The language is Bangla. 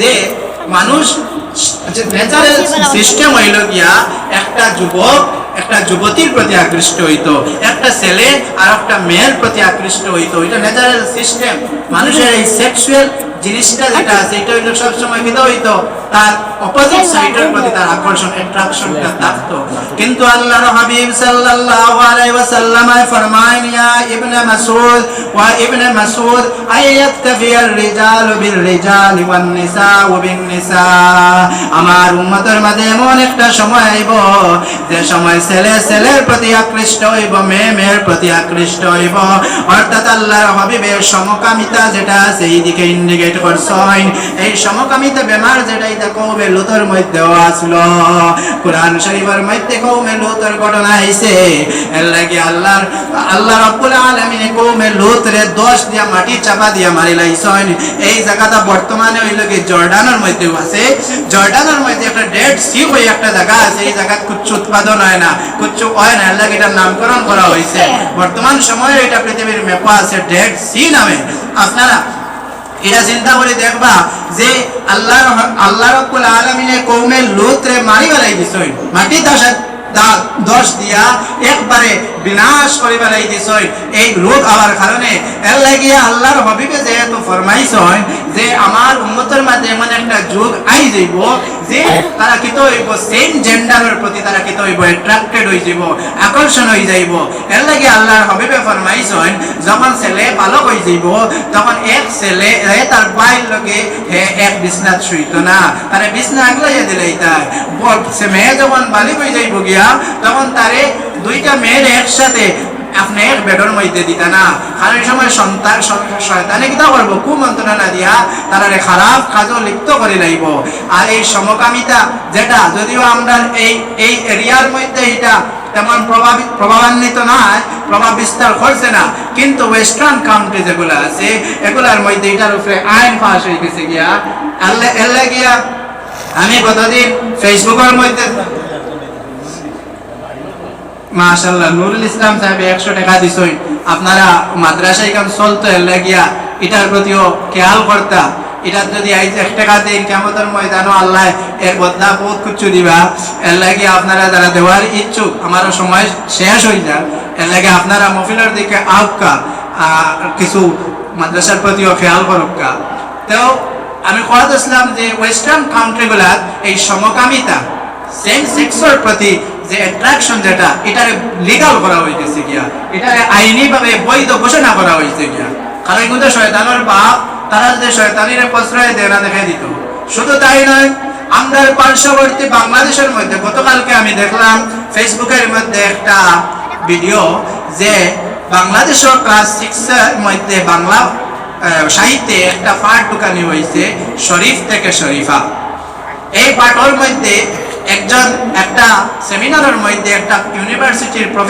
যে মানুষ ন্যাচারাল সিস্টেম হইল গিয়া একটা যুবক, একটা যুবতীর প্রতি আকৃষ্ট হইতো, একটা ছেলে আর একটা মেয়ের প্রতি আকৃষ্ট হইতো। এটা ন্যাচারাল সিস্টেম মানুষের এই সেক্সুয়াল জিনিসটা যেটা আছে এটা হইল সবসময় হইতো তার অপোজিট সাইডের প্রতি তার আকর্ষণ অ্যাট্রাকশনটা থাকতো কিন্তু আল্লাহর হাবিব সাল্লাল্লাহু আলাইহি ওয়াসাল্লাম ফরমায় ইয়া ইবনে মাসউদ ওয়া ইবনে মাসউদ আয়াতকাফি আর রিজাল বিল রিজাল ওয়ান নিসা বিন নিসা আমার উম্মতের মাঝে এমন একটা সময় আইব যে সময় ছেলে ছেলের প্রতি আকৃষ্ট হইব মেয়ে মেয়ের প্রতি আকৃষ্ট হইব। অর্থাৎ আল্লাহর হাবিবের সমকামিতা যেটা আছে এই দিকে ইন্ডিকেট করছেন এই সমকামিতা বেমার যেটা এটা কৌমে আসলো। কোরআন শরীফের মধ্যে কৌমে ঘটনা এর আল্লাহর আল্লাহ রাব্বুল কৌমে দোষ দিয়া মাটি চাপা দিয়া মারি এই জায়গাটা বর্তমানে জর্ডানের মধ্যেও আছে। জর্ডানের মধ্যে একটা ডেড সি হয়ে একটা জায়গা আছে। এই জায়গা কুচ্ছু উৎপাদন হয় না, কুচ্ছু হয় না। লাগি এটার নামকরণ করা হয়েছে বর্তমান সময়ে এটা পৃথিবীর মেপা আছে ডেড সি নামে। আপনারা এটা চিন্তা করে দেখবা যে আল্লাহ আল্লাহ রব্বুল আলমিনে কৌমে লূত রে মারি বেলাই দিছই মাটি দশা দশ দিয়া একবারে বিনাশ করে বেলাই দিছই এই লোক হওয়ার কারণে এর লাগিয়া আল্লাহর হবিবে যেহেতু ফরমাইছ যে আমার উম্মতের মাঝে এমন একটা যুগ আই যাইব যে তারা কিত হইব সেম জেন্ডারের প্রতি তারা কিত হইব অ্যাট্রাক্টেড হয়ে যাব আকর্ষণ হয়ে যাইব। এর লাগে আল্লাহর হবিবে ফরমাইছেন যখন ছেলে বালক হয়ে যাইব তখন এক ছেলে তার বাইর লগে হে এক বিছনাত শুইতো না। তারে বিছনা আগলাইয়া দিলেই তাই। সে মেয়ে যখন বালিক হয়ে যাইব গিয়া তখন তারে দুইটা মেয়ের একসাথে আপনি এক বেডর মধ্যে দিতা না। কারণ এই সময় সন্তান শয়তানে কিতা করব? কুমন্ত্রণা দিয়া তারা খারাপ কাজও লিপ্ত করে লাইব। আর এই সমকামিতা যেটা, যদিও আমরা এই এই এরিয়ার মধ্যে এটা তেমন প্রভাবিত প্রভাবান্বিত নয়, প্রভাব বিস্তার করছে না। কিন্তু ওয়েস্টার্ন কান্ট্রি যেগুলো আছে, এগুলার মধ্যে এটার উপরে আইন পাস হয়ে গেছে গিয়া। আল্লাহ এল্লা গিয়া আমি গতদিন ফেসবুকের মধ্যে মাশাল্লাহ নুরুল ইসলাম সাহেব একশো টাকা দিছই। আপনারা মাদ্রাসা কাম চলতো লাগিয়া এটার প্রতিও খেয়াল করতা। এটা যদি আইজ এক টাকা দিন কেমতের ময়দানও আল্লাহ এর বদলা বহুত কিছু দিবা। এর লাগে আপনারা যারা দেওয়ার ইচ্ছুক, আমারও সময় শেষ হয়ে যায় এর লাগে আপনারা মফিলের দিকে আহকা কিছু মাদ্রাসার প্রতিও খেয়াল করুকা তো আমি কথা ইসলাম যে ওয়েস্টার্ন কান্ট্রিগুলার এই সমকামিতা সেম সেক্সের প্রতি যে অ্যাট্রাকশন যেটা এটা লিগাল করা হইতেছে গিয়া। এটা আইনিভাবে বৈধ ঘোষণা করা হয়েছে গিয়া। কারণ কিন্তু শয়তানের বাপ, তারা যে শয়তানির প্রশ্রয় দেয় না দেখে দিত। শুধু তাই নয়, আমাদের পার্শ্ববর্তী বাংলাদেশের মধ্যে, গতকালকে আমি দেখলাম, ফেসবুকের মধ্যে একটা ভিডিও যে বাংলাদেশের ক্লাস সিক্সের মধ্যে বাংলা সাহিত্যে একটা পাঠ দোকানি হয়েছে শরীফ থেকে শরীফা। এই পাঠর মধ্যে একজন একটা সেমিনারের মধ্যে একটা ইউনিভার্সিটির প্রফেসর